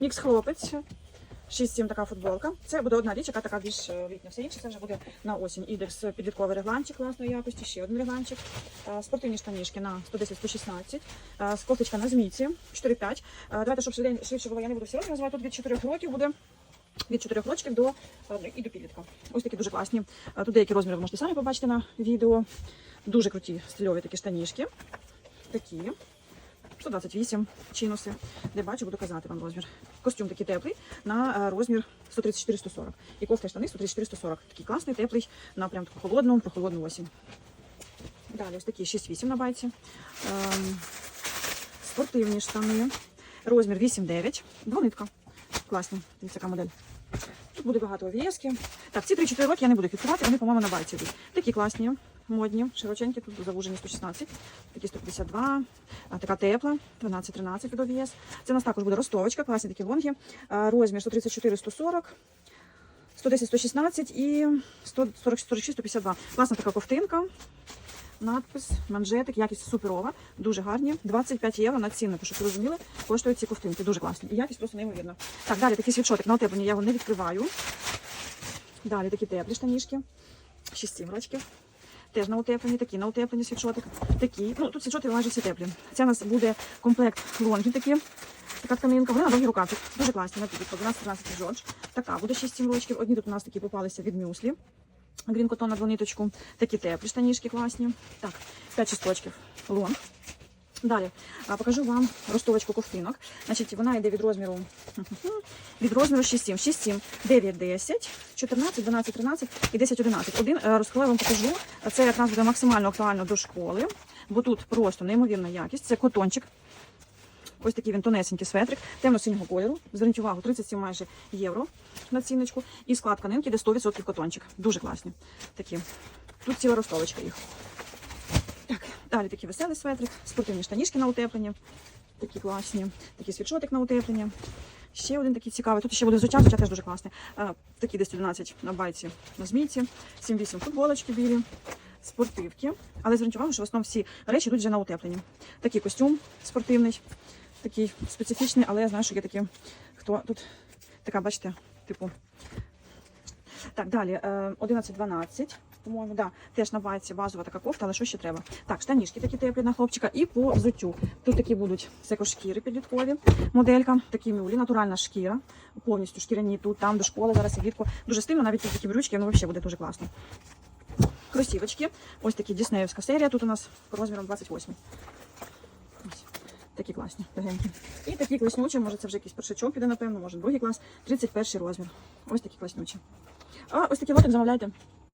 Мікс хлопець. 6-7 така футболка. Це буде одна річ, яка така більш е, літня. Все інше це вже буде на осінь. Ідекс підлітковий регланчик класної якості, ще один регланчик. Е, Спортивні штанішки на 110-116. Е, Кофточка на змійці 4-5. Е, Давайте, щоб швидше було, я не буду всі роки називати. Тут від 4 років буде. Від 4 років до е, і до підлітка. Ось такі дуже класні. Е, Тут деякі розміри ви можете самі побачити на відео. Дуже круті стильові такі штанішки. Такі. 128 чинуси. Де бачу, буду казати вам розмір. Костюм такий теплий на е, розмір 134-140. І кофта штани 134-140. Такий класний, теплий на прям таку холодну, прохолодну осінь. Далі ось такі 6-8 на байці. Ем, спортивні штани. Розмір 8-9. Двонитка. Класні. Дивіться, яка модель. Тут буде багато ов'язки. Так, ці 3-4 роки я не буду їх відкривати, вони, по-моєму, на байці. Такі класні, модні, широченькі, тут завужені 116, такі 152, така тепла, 12-13 від OVS. Це у нас також буде ростовочка, класні такі лонги. Розмір 134-140, 110-116 і 146-152. Класна така ковтинка. Надпис, манжетик, якість суперова, дуже гарні. 25 євро на ціннику, щоб ви розуміли, коштують ці ковтинки. Дуже класні. І якість просто неймовірна. Так, далі такий світшотик на утепленні, я його не відкриваю. Далі такі теплі штанішки. 6 рочків. Теж на утепленні, такі на утеплені свічотик, Такі. Ну, тут свічоти майже всі теплі. Це у нас буде комплект лонгів такі. Така тканинка, вона на довгий рукавчик. Дуже класні, на підлітку. 12-13 Джордж. Така буде 6 рочків. Одні тут у нас такі попалися від мюслі. Грін котон на двониточку. Такі теплі штанішки класні. Так, 5 шісточків лонг. Далі покажу вам ростовочку ковтинок. Значить, вона йде від розміру від розміру 6-7, 6-7, 9, 10, 14, 12, 13 і 10, 11. Один е, розкрою вам покажу. Це якраз буде максимально актуально до школи, бо тут просто неймовірна якість. Це котончик. Ось такий він тонесенький светрик, темно-синього кольору. Зверніть увагу, 37 майже євро на ціночку. І склад тканинки, де 100% котончик. Дуже класні. Такі. Тут ціла ростовочка їх. Далі такий веселий светрик, спортивні штанішки на утеплення. Такі класні. Такий світшотик на утеплення. Ще один такий цікавий. Тут ще буде взуття, взуття теж дуже класне. Такі десь 11 на байці на змійці, 7-8 футболочки білі, спортивки. Але зверніть увагу, що в основному всі речі йдуть вже на утепленні. Такий костюм спортивний, такий специфічний, але я знаю, що є такі, хто тут така, бачите, типу. Так, далі е, 11-12. По-моєму, да, теж на байці базова така кофта, але що ще треба? Так, штанішки такі теплі на хлопчика і по взуттю. Тут такі будуть секошкіри підліткові. Моделька, такі мюлі, натуральна шкіра, повністю шкіряні тут, там до школи зараз і. Дуже стильно, навіть такі брючки, ну взагалі буде дуже класно. Кросівочки. Ось такі Діснеївська серія. Тут у нас по розмірам 28. Ось. Такі класні, легенькі. І такі класнючі, може це вже якийсь першачок піде, напевно, може другий клас. 31 розмір. Ось такі класнючі. А ось такий лотик замовляйте.